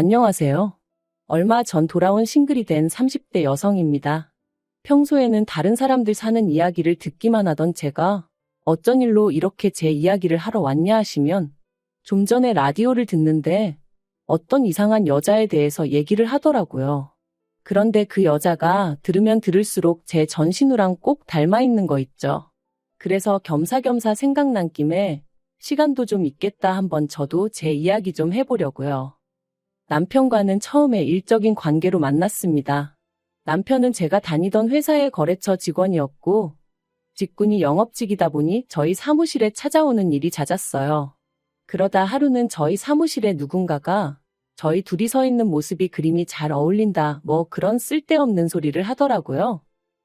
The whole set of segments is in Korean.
안녕하세요. 얼마 전 돌아온 싱글이 된 30대 여성입니다. 평소에는 다른 사람들 사는 이야기를 듣기만 하던 제가 어쩐 일로 이렇게 제 이야기를 하러 왔냐 하시면 좀 전에 라디오를 듣는데 어떤 이상한 여자에 대해서 얘기를 하더라고요. 그런데 그 여자가 들으면 들을수록 제 전신우랑 꼭 닮아 있는 거 있죠. 그래서 겸사겸사 생각난 김에 시간도 좀 있겠다 한번 저도 제 이야기 좀 해보려고요. 남편과는 처음에 일적인 관계로 만났습니다. 남편은 제가 다니던 회사의 거래처 직원이었고 직군이 영업직이다 보니 저희 사무실에 찾아오는 일이 잦았어요. 그러다 하루는 저희 사무실에 누군가가 저희 둘이 서 있는 모습이 그림이 잘 어울린다 뭐 그런 쓸데없는 소리를 하더라고요.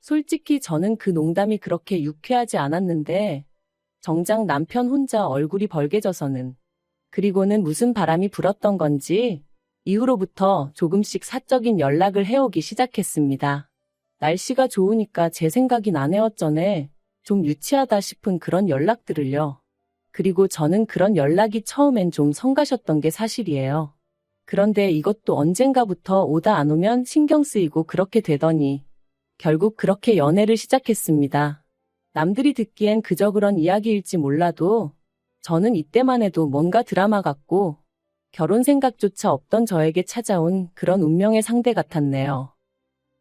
솔직히 저는 그 농담이 그렇게 유쾌하지 않았는데 정작 남편 혼자 얼굴이 벌개져서는 그리고는 무슨 바람이 불었던 건지 이후로부터 조금씩 사적인 연락을 해오기 시작했습니다. 날씨가 좋으니까 제 생각이 나네어 전에 좀 유치하다 싶은 그런 연락들을요. 그리고 저는 그런 연락이 처음엔 좀 성가셨던 게 사실이에요. 그런데 이것도 언젠가부터 오다 안 오면 신경 쓰이고 그렇게 되더니 결국 그렇게 연애를 시작했습니다. 남들이 듣기엔 그저 그런 이야기일지 몰라도 저는 이때만 해도 뭔가 드라마 같고 결혼 생각조차 없던 저에게 찾아온 그런 운명의 상대 같았네요.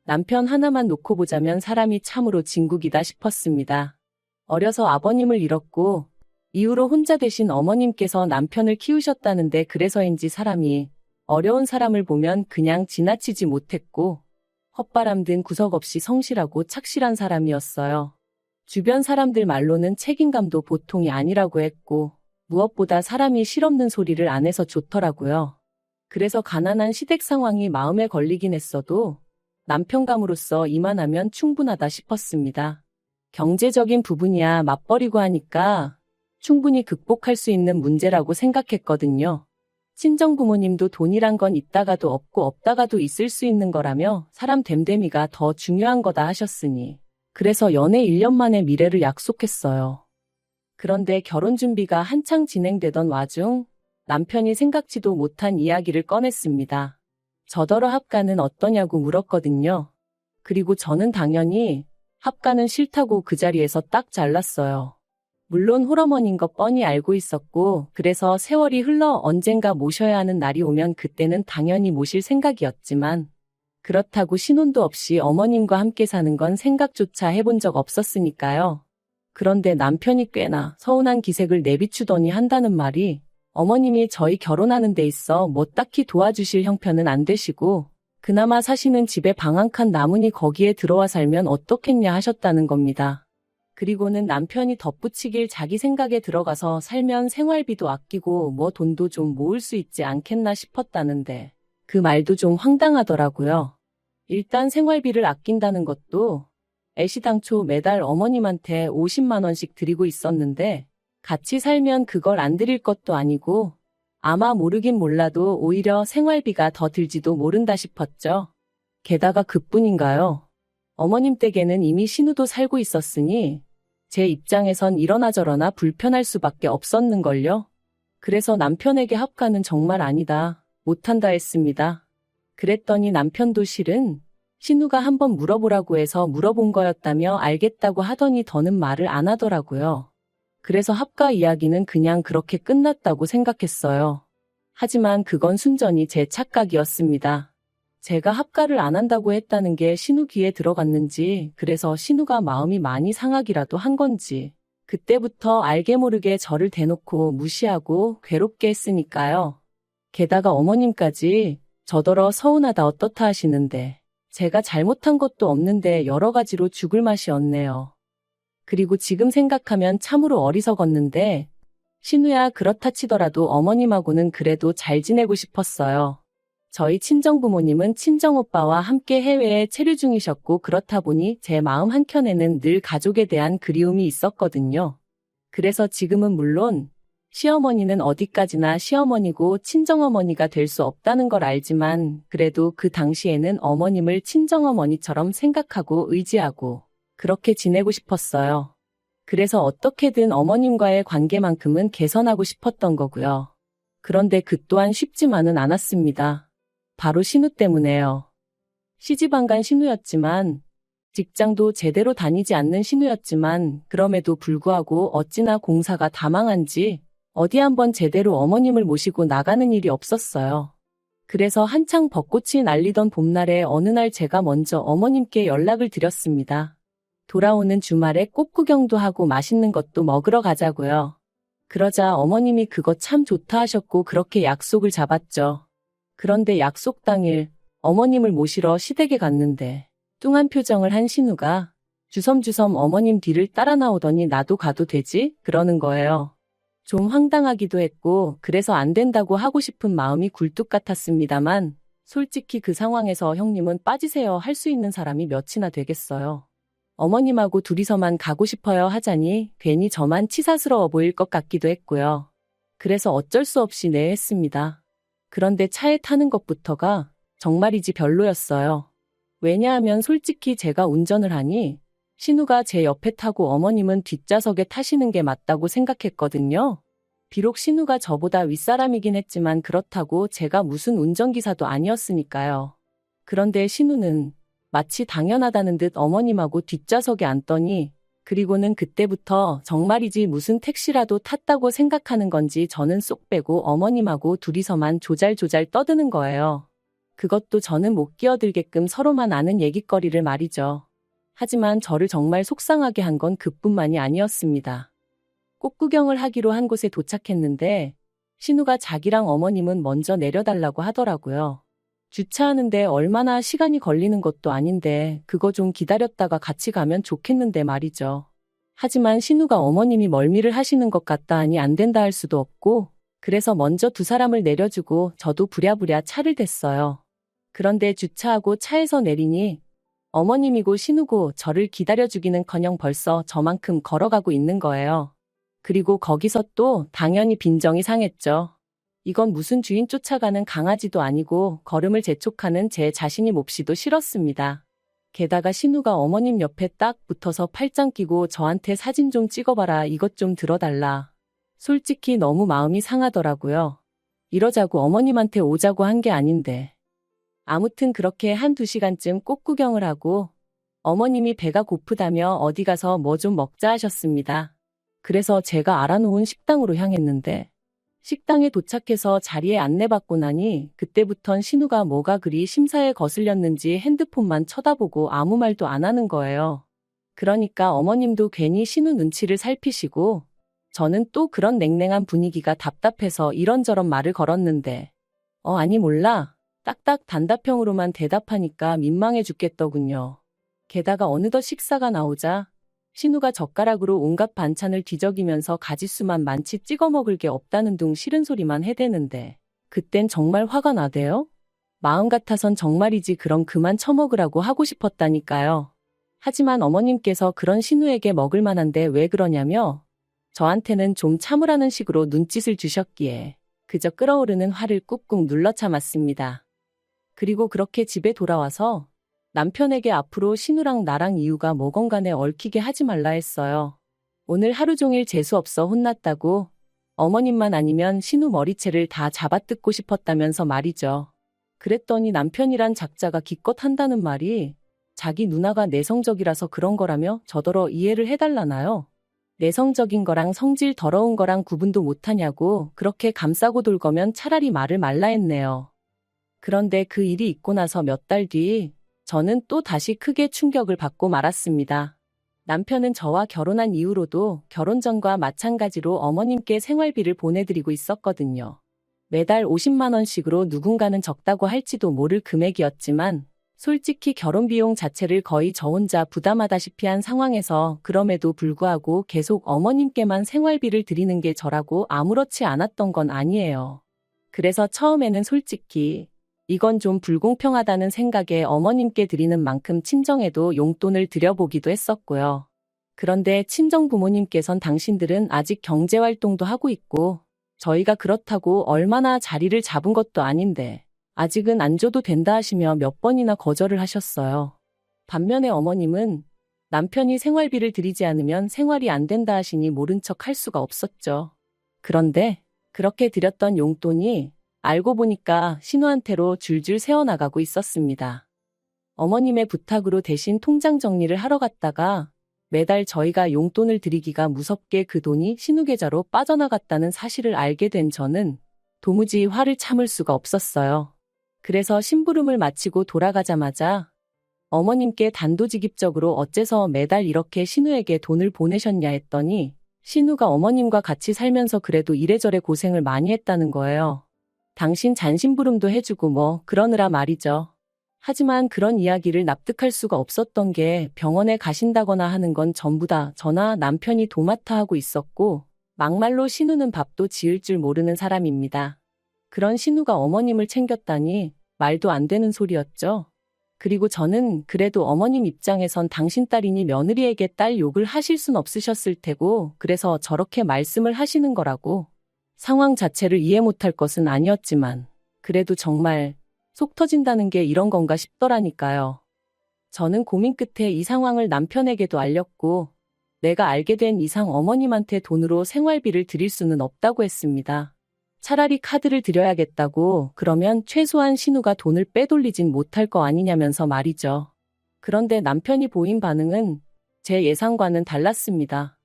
남편 하나만 놓고 보자면 사람이 참으로 진국이다 싶었습니다. 어려서 아버님을 잃었고 이후로 혼자 되신 어머님께서 남편을 키우셨다는데 그래서인지 사람이 어려운 사람을 보면 그냥 지나치지 못했고 헛바람 든 구석 없이 성실하고 착실한 사람이었어요. 주변 사람들 말로는 책임감도 보통이 아니라고 했고 무엇보다 사람이 실없는 소리를 안 해서 좋더라고요. 그래서 가난한 시댁 상황이 마음에 걸리긴 했어도 남편감으로서 이만하면 충분하다 싶었습니다. 경제적인 부분이야 맞벌이고 하니까 충분히 극복할 수 있는 문제라고 생각했거든요. 친정 부모님도 돈이란 건 있다가도 없고 없다가도 있을 수 있는 거라며 사람 됨됨이가 더 중요한 거다 하셨으니 그래서 연애 1년 만에 미래를 약속했어요. 그런데 결혼 준비가 한창 진행되던 와중 남편이 생각지도 못한 이야기를 꺼냈습니다. 저더러 합가는 어떠냐고 물었거든요. 그리고 저는 당연히 합가는 싫다고 그 자리에서 딱 잘랐어요. 물론 홀어머니인 것 뻔히 알고 있었고, 그래서 세월이 흘러 언젠가 모셔야 하는 날이 오면 그때는 당연히 모실 생각이었지만, 그렇다고 신혼도 없이 어머님과 함께 사는 건 생각조차 해본 적 없었으니까요. 그런데 남편이 꽤나 서운한 기색을 내비추더니 한다는 말이 어머님이 저희 결혼하는 데 있어 뭐 딱히 도와주실 형편은 안 되시고, 그나마 사시는 집에 방 한 칸 남으니 거기에 들어와 살면 어떻겠냐 하셨다는 겁니다. 그리고는 남편이 덧붙이길 자기 생각에 들어가서 살면 생활비도 아끼고 뭐 돈도 좀 모을 수 있지 않겠나 싶었다는데 그 말도 좀 황당하더라고요. 일단 생활비를 아낀다는 것도 애시 당초 매달 어머님한테 50만원씩 드리고 있었는데 같이 살면 그걸 안 드릴 것도 아니고 아마 모르긴 몰라도 오히려 생활비가 더 들지도 모른다 싶었죠. 게다가 그뿐인가요? 어머님 댁에는 이미 신우도 살고 있었으니 제 입장에선 이러나 저러나 불편할 수밖에 없었는걸요. 그래서 남편에게 합가는 정말 아니다. 못한다 했습니다. 그랬더니 남편도 실은 신우가 한번 물어보라고 해서 물어본 거였다며 알겠다고 하더니 더는 말을 안 하더라고요. 그래서 합가 이야기는 그냥 그렇게 끝났다고 생각했어요. 하지만 그건 순전히 제 착각이었습니다. 제가 합가를 안 한다고 했다는 게 신우 귀에 들어갔는지, 그래서 신우가 마음이 많이 상하기라도 한 건지, 그때부터 알게 모르게 저를 대놓고 무시하고 괴롭게 했으니까요. 게다가 어머님까지 저더러 서운하다 어떻다 하시는데, 제가 잘못한 것도 없는데 여러 가지로 죽을 맛이 없네요. 그리고 지금 생각하면 참으로 어리석었는데, 신우야 그렇다 치더라도 어머님하고는 그래도 잘 지내고 싶었어요. 저희 친정부모님은 친정오빠와 함께 해외에 체류 중이셨고 그렇다 보니 제 마음 한켠에는 늘 가족에 대한 그리움이 있었거든요. 그래서 지금은 물론 시어머니는 어디까지나 시어머니고 친정어머니가 될 수 없다는 걸 알지만 그래도 그 당시에는 어머님을 친정어머니처럼 생각하고 의지하고 그렇게 지내고 싶었어요. 그래서 어떻게든 어머님과의 관계만큼은 개선하고 싶었던 거고요. 그런데 그 또한 쉽지만은 않았습니다. 바로 신우 때문에요. 시집안 간 신우였지만 직장도 제대로 다니지 않는 신우였지만 그럼에도 불구하고 어찌나 공사가 다망한지 어디 한번 제대로 어머님을 모시고 나가는 일이 없었어요. 그래서 한창 벚꽃이 날리던 봄날에 어느 날 제가 먼저 어머님께 연락을 드렸습니다. 돌아오는 주말에 꽃 구경도 하고 맛있는 것도 먹으러 가자고요. 그러자 어머님이 그거 참 좋다 하셨고 그렇게 약속을 잡았죠. 그런데 약속 당일 어머님을 모시러 시댁에 갔는데 뚱한 표정을 한 신우가 주섬주섬 어머님 뒤를 따라 나오더니 나도 가도 되지? 그러는 거예요. 좀 황당하기도 했고 그래서 안 된다고 하고 싶은 마음이 굴뚝 같았습니다만 솔직히 그 상황에서 형님은 빠지세요 할 수 있는 사람이 몇이나 되겠어요. 어머님하고 둘이서만 가고 싶어요 하자니 괜히 저만 치사스러워 보일 것 같기도 했고요. 그래서 어쩔 수 없이 네 했습니다. 그런데 차에 타는 것부터가 정말이지 별로였어요. 왜냐하면 솔직히 제가 운전을 하니 신우가 제 옆에 타고 어머님은 뒷좌석에 타시는 게 맞다고 생각했거든요. 비록 신우가 저보다 윗사람이긴 했지만 그렇다고 제가 무슨 운전기사도 아니었으니까요. 그런데 신우는 마치 당연하다는 듯 어머님하고 뒷좌석에 앉더니 그리고는 그때부터 정말이지 무슨 택시라도 탔다고 생각하는 건지 저는 쏙 빼고 어머님하고 둘이서만 조잘조잘 떠드는 거예요. 그것도 저는 못 끼어들게끔 서로만 아는 얘기거리를 말이죠. 하지만 저를 정말 속상하게 한 건 그뿐만이 아니었습니다. 꽃 구경을 하기로 한 곳에 도착했는데 신우가 자기랑 어머님은 먼저 내려달라고 하더라고요. 주차하는데 얼마나 시간이 걸리는 것도 아닌데 그거 좀 기다렸다가 같이 가면 좋겠는데 말이죠. 하지만 신우가 어머님이 멀미를 하시는 것 같다 하니 안 된다 할 수도 없고 그래서 먼저 두 사람을 내려주고 저도 부랴부랴 차를 댔어요. 그런데 주차하고 차에서 내리니 어머님이고 신우고 저를 기다려주기는 커녕 벌써 저만큼 걸어가고 있는 거예요. 그리고 거기서 또 당연히 빈정이 상했죠. 이건 무슨 주인 쫓아가는 강아지도 아니고 걸음을 재촉하는 제 자신이 몹시도 싫었습니다. 게다가 신우가 어머님 옆에 딱 붙어서 팔짱 끼고 저한테 사진 좀 찍어봐라 이것 좀 들어달라. 솔직히 너무 마음이 상하더라고요. 이러자고 어머님한테 오자고 한 게 아닌데. 아무튼 그렇게 한두 시간쯤 꽃 구경을 하고 어머님이 배가 고프다며 어디 가서 뭐 좀 먹자 하셨습니다. 그래서 제가 알아놓은 식당으로 향했는데 식당에 도착해서 자리에 안내받고 나니 그때부턴 신우가 뭐가 그리 심사에 거슬렸는지 핸드폰만 쳐다보고 아무 말도 안 하는 거예요. 그러니까 어머님도 괜히 신우 눈치를 살피시고 저는 또 그런 냉랭한 분위기가 답답해서 이런저런 말을 걸었는데 어 아니 몰라 딱딱 단답형으로만 대답하니까 민망해 죽겠더군요. 게다가 어느덧 식사가 나오자 신우가 젓가락으로 온갖 반찬을 뒤적이면서 가지수만 많지 찍어 먹을 게 없다는 둥 싫은 소리만 해대는데 그땐 정말 화가 나대요? 마음 같아선 정말이지 그럼 그만 처먹으라고 하고 싶었다니까요. 하지만 어머님께서 그런 신우에게 먹을 만한데 왜 그러냐며 저한테는 좀 참으라는 식으로 눈짓을 주셨기에 그저 끓어오르는 화를 꾹꾹 눌러 참았습니다. 그리고 그렇게 집에 돌아와서 남편에게 앞으로 신우랑 나랑 이유가 뭐건 간에 얽히게 하지 말라 했어요. 오늘 하루 종일 재수없어 혼났다고 어머님만 아니면 신우 머리채를 다 잡아뜯고 싶었다면서 말이죠. 그랬더니 남편이란 작자가 기껏 한다는 말이 자기 누나가 내성적이라서 그런 거라며 저더러 이해를 해달라나요? 내성적인 거랑 성질 더러운 거랑 구분도 못하냐고 그렇게 감싸고 돌 거면 차라리 말을 말라 했네요. 그런데 그 일이 있고 나서 몇 달 뒤 저는 또 다시 크게 충격을 받고 말았습니다. 남편은 저와 결혼한 이후로도 결혼 전과 마찬가지로 어머님께 생활비를 보내드리고 있었거든요. 매달 50만원씩으로 누군가는 적다고 할지도 모를 금액이었지만 솔직히 결혼 비용 자체를 거의 저 혼자 부담하다시피 한 상황에서 그럼에도 불구하고 계속 어머님께만 생활비를 드리는 게 저라고 아무렇지 않았던 건 아니에요. 그래서 처음에는 솔직히 이건 좀 불공평하다는 생각에 어머님께 드리는 만큼 친정에도 용돈을 드려보기도 했었고요. 그런데 친정 부모님께선 당신들은 아직 경제활동도 하고 있고 저희가 그렇다고 얼마나 자리를 잡은 것도 아닌데 아직은 안 줘도 된다 하시며 몇 번이나 거절을 하셨어요. 반면에 어머님은 남편이 생활비를 드리지 않으면 생활이 안 된다 하시니 모른 척 할 수가 없었죠. 그런데 그렇게 드렸던 용돈이 알고 보니까 신우한테로 줄줄 새어나가고 있었습니다. 어머님의 부탁으로 대신 통장 정리를 하러 갔다가 매달 저희가 용돈을 드리기가 무섭게 그 돈이 신우 계좌로 빠져나갔다는 사실을 알게 된 저는 도무지 화를 참을 수가 없었어요. 그래서 심부름을 마치고 돌아가자마자 어머님께 단도직입적으로 어째서 매달 이렇게 신우에게 돈을 보내셨냐 했더니 신우가 어머님과 같이 살면서 그래도 이래저래 고생을 많이 했다는 거예요. 당신 잔심부름도 해주고 뭐 그러느라 말이죠. 하지만 그런 이야기를 납득할 수가 없었던 게 병원에 가신다거나 하는 건 전부 다 저나 남편이 도맡아 하고 있었고 막말로 신우는 밥도 지을 줄 모르는 사람입니다. 그런 신우가 어머님을 챙겼다니 말도 안 되는 소리였죠. 그리고 저는 그래도 어머님 입장에선 당신 딸이니 며느리에게 딸 욕을 하실 순 없으셨을 테고 그래서 저렇게 말씀을 하시는 거라고 상황 자체를 이해 못할 것은 아니었지만 그래도 정말 속 터진다는 게 이런 건가 싶더라니까요. 저는 고민 끝에 이 상황을 남편에게도 알렸고 내가 알게 된 이상 어머님한테 돈으로 생활비를 드릴 수는 없다고 했습니다. 차라리 카드를 드려야겠다고 그러면 최소한 신우가 돈을 빼돌리진 못할 거 아니냐면서 말이죠. 그런데 남편이 보인 반응은 제 예상과는 달랐습니다.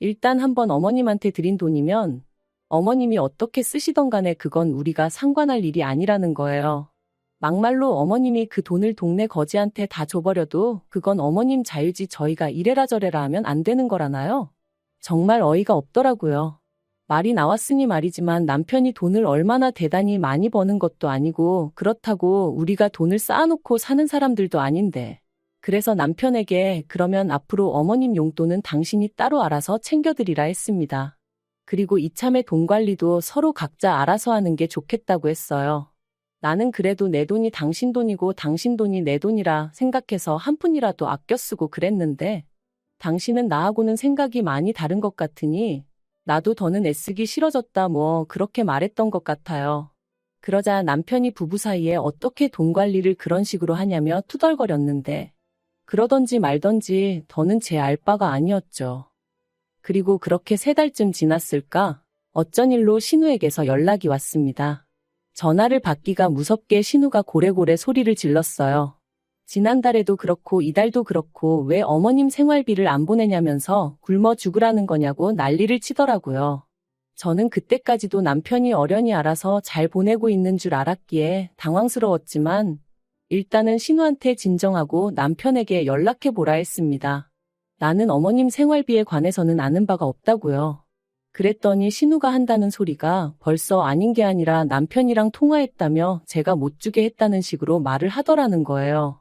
일단 한번 어머님한테 드린 돈이면 어머님이 어떻게 쓰시던 간에 그건 우리가 상관할 일이 아니라는 거예요. 막말로 어머님이 그 돈을 동네 거지한테 다 줘버려도 그건 어머님 자유지 저희가 이래라 저래라 하면 안 되는 거라나요? 정말 어이가 없더라고요. 말이 나왔으니 말이지만 남편이 돈을 얼마나 대단히 많이 버는 것도 아니고 그렇다고 우리가 돈을 쌓아놓고 사는 사람들도 아닌데. 그래서 남편에게 그러면 앞으로 어머님 용돈은 당신이 따로 알아서 챙겨드리라 했습니다. 그리고 이참에 돈 관리도 서로 각자 알아서 하는 게 좋겠다고 했어요. 나는 그래도 내 돈이 당신 돈이고 당신 돈이 내 돈이라 생각해서 한 푼이라도 아껴 쓰고 그랬는데 당신은 나하고는 생각이 많이 다른 것 같으니 나도 더는 애쓰기 싫어졌다 뭐 그렇게 말했던 것 같아요. 그러자 남편이 부부 사이에 어떻게 돈 관리를 그런 식으로 하냐며 투덜거렸는데 그러던지 말던지 더는 제 알바가 아니었죠. 그리고 그렇게 세 달쯤 지났을까 어쩐 일로 신우에게서 연락이 왔습니다. 전화를 받기가 무섭게 신우가 고래고래 소리를 질렀어요. 지난달에도 그렇고 이달도 그렇고 왜 어머님 생활비를 안 보내냐면서 굶어 죽으라는 거냐고 난리를 치더라고요. 저는 그때까지도 남편이 어련히 알아서 잘 보내고 있는 줄 알았기에 당황스러웠지만 일단은 신우한테 진정하고 남편에게 연락해 보라 했습니다. 나는 어머님 생활비에 관해서는 아는 바가 없다고요. 그랬더니 신우가 한다는 소리가 벌써 아닌 게 아니라 남편이랑 통화했다며 제가 못 주게 했다는 식으로 말을 하더라는 거예요.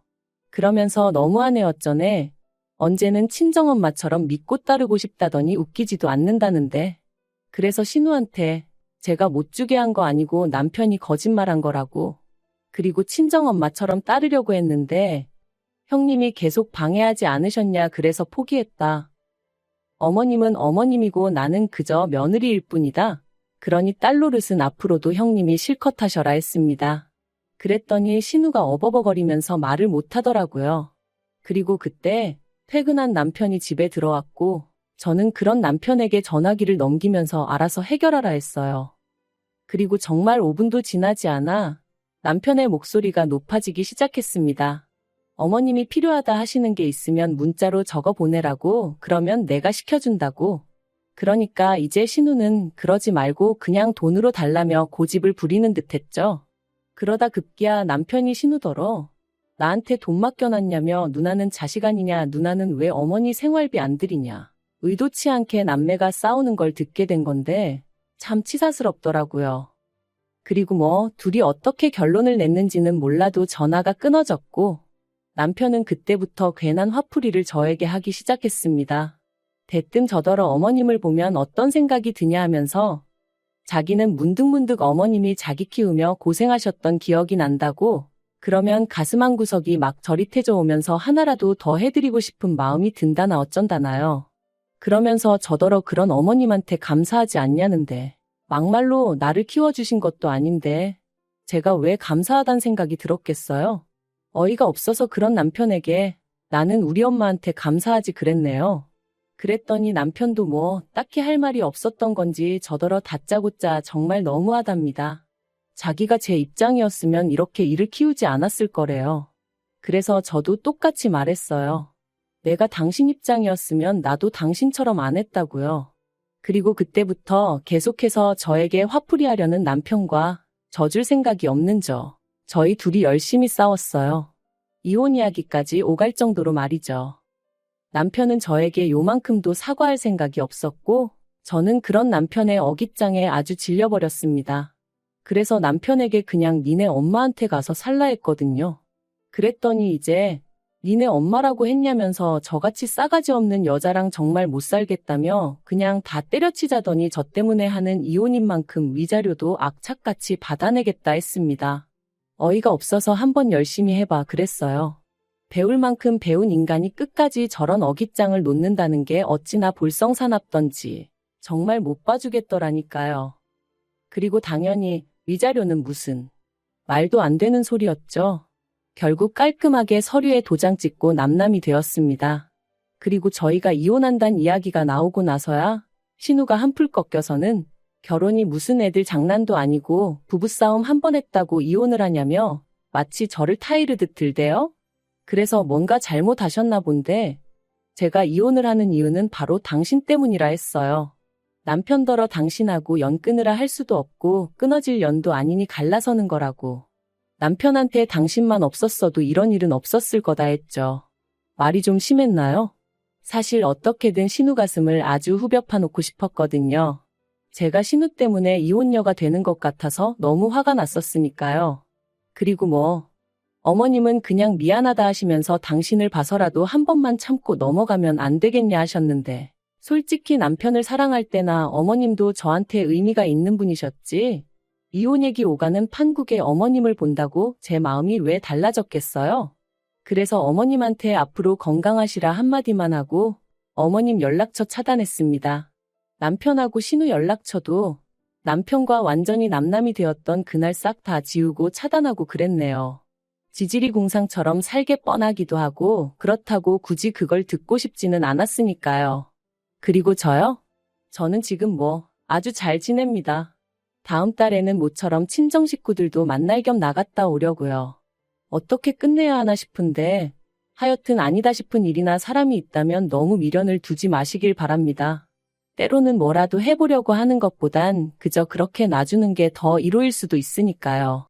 그러면서 너무하네 어쩌네. 언제는 친정엄마처럼 믿고 따르고 싶다더니 웃기지도 않는다는데. 그래서 신우한테 제가 못 주게 한 거 아니고 남편이 거짓말한 거라고. 그리고 친정엄마처럼 따르려고 했는데 형님이 계속 방해하지 않으셨냐 그래서 포기했다. 어머님은 어머님이고 나는 그저 며느리일 뿐이다. 그러니 딸 노릇은 앞으로도 형님이 실컷 하셔라 했습니다. 그랬더니 신우가 어버버거리면서 말을 못하더라고요. 그리고 그때 퇴근한 남편이 집에 들어왔고 저는 그런 남편에게 전화기를 넘기면서 알아서 해결하라 했어요. 그리고 정말 5분도 지나지 않아 남편의 목소리가 높아지기 시작했습니다. 어머님이 필요하다 하시는 게 있으면 문자로 적어 보내라고 그러면 내가 시켜준다고. 그러니까 이제 신우는 그러지 말고 그냥 돈으로 달라며 고집을 부리는 듯 했죠. 그러다 급기야 남편이 신우더러 나한테 돈 맡겨놨냐며 누나는 자식 아니냐 누나는 왜 어머니 생활비 안 드리냐. 의도치 않게 남매가 싸우는 걸 듣게 된 건데 참 치사스럽더라고요. 그리고 뭐 둘이 어떻게 결론을 냈는지는 몰라도 전화가 끊어졌고 남편은 그때부터 괜한 화풀이를 저에게 하기 시작했습니다. 대뜸 저더러 어머님을 보면 어떤 생각이 드냐 하면서 자기는 문득문득 어머님이 자기 키우며 고생하셨던 기억이 난다고 그러면 가슴 한 구석이 막 저릿해져 오면서 하나라도 더 해드리고 싶은 마음이 든다나 어쩐다나요. 그러면서 저더러 그런 어머님한테 감사하지 않냐는데 막말로 나를 키워주신 것도 아닌데 제가 왜 감사하단 생각이 들었겠어요? 어이가 없어서 그런 남편에게 나는 우리 엄마한테 감사하지 그랬네요. 그랬더니 남편도 뭐 딱히 할 말이 없었던 건지 저더러 다짜고짜 정말 너무하답니다. 자기가 제 입장이었으면 이렇게 일을 키우지 않았을 거래요. 그래서 저도 똑같이 말했어요. 내가 당신 입장이었으면 나도 당신처럼 안 했다고요. 그리고 그때부터 계속해서 저에게 화풀이 하려는 남편과 져줄 생각이 없는 저. 저희 둘이 열심히 싸웠어요. 이혼 이야기까지 오갈 정도로 말이죠. 남편은 저에게 요만큼도 사과할 생각이 없었고, 저는 그런 남편의 어깃장에 아주 질려버렸습니다. 그래서 남편에게 그냥 니네 엄마한테 가서 살라 했거든요. 그랬더니 이제 니네 엄마라고 했냐면서 저같이 싸가지 없는 여자랑 정말 못 살겠다며 그냥 다 때려치자더니 저 때문에 하는 이혼인 만큼 위자료도 악착같이 받아내겠다 했습니다. 어이가 없어서 한번 열심히 해봐 그랬어요. 배울 만큼 배운 인간이 끝까지 저런 어깃장을 놓는다는 게 어찌나 볼썽사납던지 정말 못 봐주겠더라니까요. 그리고 당연히 위자료는 무슨 말도 안 되는 소리였죠. 결국 깔끔하게 서류에 도장 찍고 남남이 되었습니다. 그리고 저희가 이혼한다는 이야기가 나오고 나서야 신우가 한풀 꺾여서는 결혼이 무슨 애들 장난도 아니고 부부싸움 한 번 했다고 이혼을 하냐며 마치 저를 타이르듯 들대요. 그래서 뭔가 잘못하셨나 본데 제가 이혼을 하는 이유는 바로 당신 때문이라 했어요. 남편더러 당신하고 연 끊으라 할 수도 없고 끊어질 연도 아니니 갈라서는 거라고. 남편한테 당신만 없었어도 이런 일은 없었을 거다 했죠. 말이 좀 심했나요? 사실 어떻게든 신우 가슴을 아주 후벼 파놓고 싶었거든요. 제가 신우 때문에 이혼녀가 되는 것 같아서 너무 화가 났었으니까요. 그리고 뭐, 어머님은 그냥 미안하다 하시면서 당신을 봐서라도 한 번만 참고 넘어가면 안 되겠냐 하셨는데, 솔직히 남편을 사랑할 때나 어머님도 저한테 의미가 있는 분이셨지, 이혼 얘기 오가는 판국에 어머님을 본다고 제 마음이 왜 달라졌겠어요? 그래서 어머님한테 앞으로 건강하시라 한마디만 하고 어머님 연락처 차단했습니다. 남편하고 신우 연락처도 남편과 완전히 남남이 되었던 그날 싹 다 지우고 차단하고 그랬네요. 지지리 공상처럼 살게 뻔하기도 하고 그렇다고 굳이 그걸 듣고 싶지는 않았으니까요. 그리고 저요? 저는 지금 뭐 아주 잘 지냅니다. 다음 달에는 모처럼 친정 식구들도 만날 겸 나갔다 오려고요. 어떻게 끝내야 하나 싶은데 하여튼 아니다 싶은 일이나 사람이 있다면 너무 미련을 두지 마시길 바랍니다. 때로는 뭐라도 해보려고 하는 것보단 그저 그렇게 놔주는 게 더 이로일 수도 있으니까요.